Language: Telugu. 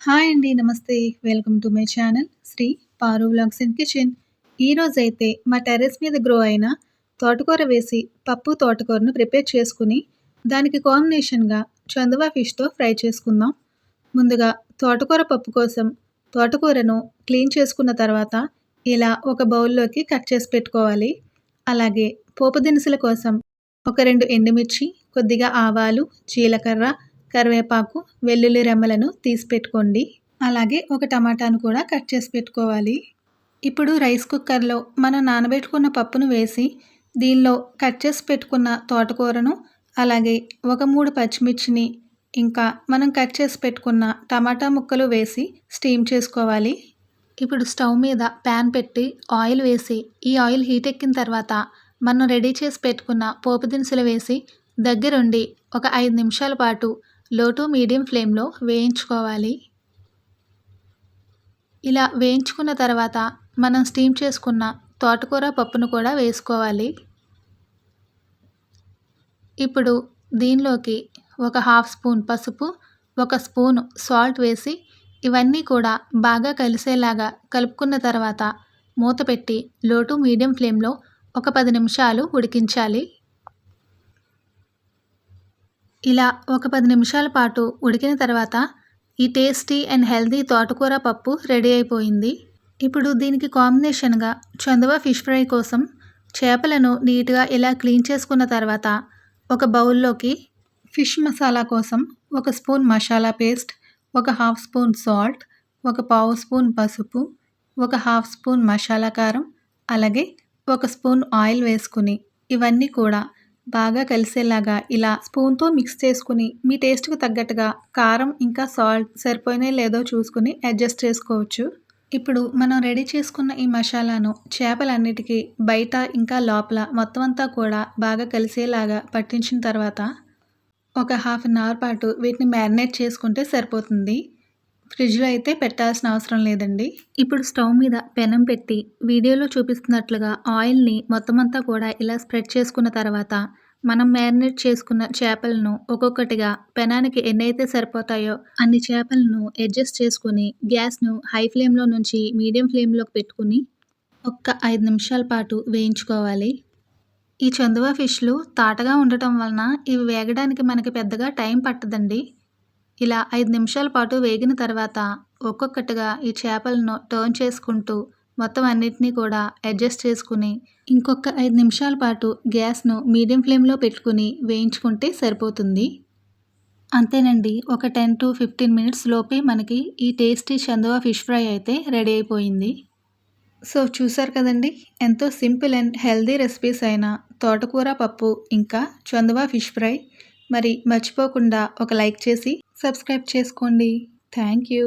హాయ్ అండి నమస్తే. Welcome to my channel Sri Paru vlogs in kitchen ఈరోజైతే మా టెర్రస్ మీద గ్రో అయిన తోటకూర వేసి పప్పు తోటకూరను ప్రిపేర్ చేసుకుని దానికి కాంబినేషన్గా చందువా ఫిష్తో ఫ్రై చేసుకుందాం. ముందుగా తోటకూర పప్పు కోసం తోటకూరను క్లీన్ చేసుకున్న తర్వాత ఇలా ఒక బౌల్లోకి కట్ చేసి పెట్టుకోవాలి. అలాగే పోపు దినుసుల కోసం ఒక రెండు ఎండుమిర్చి కొద్దిగా ఆవాలు జీలకర్ర కరివేపాకు వెల్లుల్లి రెమ్మలను తీసి పెట్టుకోండి. అలాగే ఒక టమాటాను కూడా కట్ చేసి పెట్టుకోవాలి. ఇప్పుడు రైస్ కుక్కర్లో మనం నానబెట్టుకున్న పప్పును వేసి దీనిలో కట్ చేసి పెట్టుకున్న తోటకూరను అలాగే ఒక మూడు పచ్చిమిర్చిని ఇంకా మనం కట్ చేసి పెట్టుకున్న టమాటా ముక్కలు వేసి స్టీమ్ చేసుకోవాలి. ఇప్పుడు స్టవ్ మీద ప్యాన్ పెట్టి ఆయిల్ వేసి ఈ ఆయిల్ హీట్ ఎక్కిన తర్వాత మనం రెడీ చేసి పెట్టుకున్న పోపు దినుసులు వేసి దగ్గరుండి ఒక ఐదు నిమిషాల పాటు లో టు మీడియం ఫ్లేమ్లో వేయించుకోవాలి. ఇలా వేయించుకున్న తర్వాత మనం స్టీమ్ చేసుకున్న తోటకూర పప్పును కూడా వేసుకోవాలి. ఇప్పుడు దీనిలోకి ఒక హాఫ్ స్పూన్ పసుపు ఒక స్పూన్ సాల్ట్ వేసి ఇవన్నీ కూడా బాగా కలిసేలాగా కలుపుకున్న తర్వాత మూత పెట్టి లో టు మీడియం ఫ్లేమ్లో ఒక పది నిమిషాలు ఉడికించాలి. ఇలా ఒక పది నిమిషాల పాటు ఉడికిన తర్వాత ఈ టేస్టీ అండ్ హెల్దీ తోటకూర పప్పు రెడీ అయిపోయింది. ఇప్పుడు దీనికి కాంబినేషన్గా చందువ ఫిష్ ఫ్రై కోసం చేపలను నీట్గా ఇలా క్లీన్ చేసుకున్న తర్వాత ఒక బౌల్లోకి ఫిష్ మసాలా కోసం ఒక స్పూన్ మసాలా పేస్ట్ ఒక హాఫ్ స్పూన్ సాల్ట్ ఒక పావు స్పూన్ పసుపు ఒక హాఫ్ స్పూన్ మసాలా కారం అలాగే ఒక స్పూన్ ఆయిల్ వేసుకుని ఇవన్నీ కూడా బాగా కలిసేలాగా ఇలా స్పూన్తో మిక్స్ చేసుకుని మీ టేస్ట్కి తగ్గట్టుగా కారం ఇంకా సాల్ట్ సరిపోయినాయి లేదో చూసుకుని అడ్జస్ట్ చేసుకోవచ్చు. ఇప్పుడు మనం రెడీ చేసుకున్న ఈ మసాలాను చేపలన్నిటికీ బయట ఇంకా లోపల మొత్తం అంతా కూడా బాగా కలిసేలాగా పట్టించిన తర్వాత ఒక హాఫ్ అన్ అవర్ పాటు వీటిని మ్యారినేట్ చేసుకుంటే సరిపోతుంది. ఫ్రిడ్జ్లో అయితే పెట్టాల్సిన అవసరం లేదండి. ఇప్పుడు స్టవ్ మీద పెనం పెట్టి వీడియోలో చూపిస్తున్నట్లుగా ఆయిల్ని మొత్తం అంతా కూడా ఇలా స్ప్రెడ్ చేసుకున్న తర్వాత మనం మ్యారినేట్ చేసుకున్న చేపలను ఒక్కొక్కటిగా పెనానికి ఎన్నైతే సరిపోతాయో అన్ని చేపలను అడ్జస్ట్ చేసుకుని గ్యాస్ను హై ఫ్లేమ్లో నుంచి మీడియం ఫ్లేమ్లోకి పెట్టుకుని ఒక్క ఐదు నిమిషాల పాటు వేయించుకోవాలి. ఈ చందువా ఫిష్లు తాటగా ఉండటం వలన ఇవి వేగడానికి మనకి పెద్దగా టైం పట్టదండి. ఇలా ఐదు నిమిషాల పాటు వేగిన తర్వాత ఒక్కొక్కటిగా ఈ చేపలను టర్న్ చేసుకుంటూ మొత్తం అన్నిటినీ కూడా అడ్జస్ట్ చేసుకుని ఇంకొక ఐదు నిమిషాల పాటు గ్యాస్ను మీడియం ఫ్లేమ్లో పెట్టుకుని వేయించుకుంటే సరిపోతుంది. అంతేనండి ఒక టెన్ టు ఫిఫ్టీన్ మినిట్స్ లోపే మనకి ఈ టేస్టీ చందువా ఫిష్ ఫ్రై అయితే రెడీ అయిపోయింది. సో చూసారు కదండి ఎంతో సింపుల్ అండ్ హెల్దీ రెసిపీస్ అయిన తోటకూర పప్పు ఇంకా చందువా ఫిష్ ఫ్రై. మరి మర్చిపోకుండా ఒక లైక్ చేసి సబ్స్క్రైబ్ చేసుకోండి. Thank you.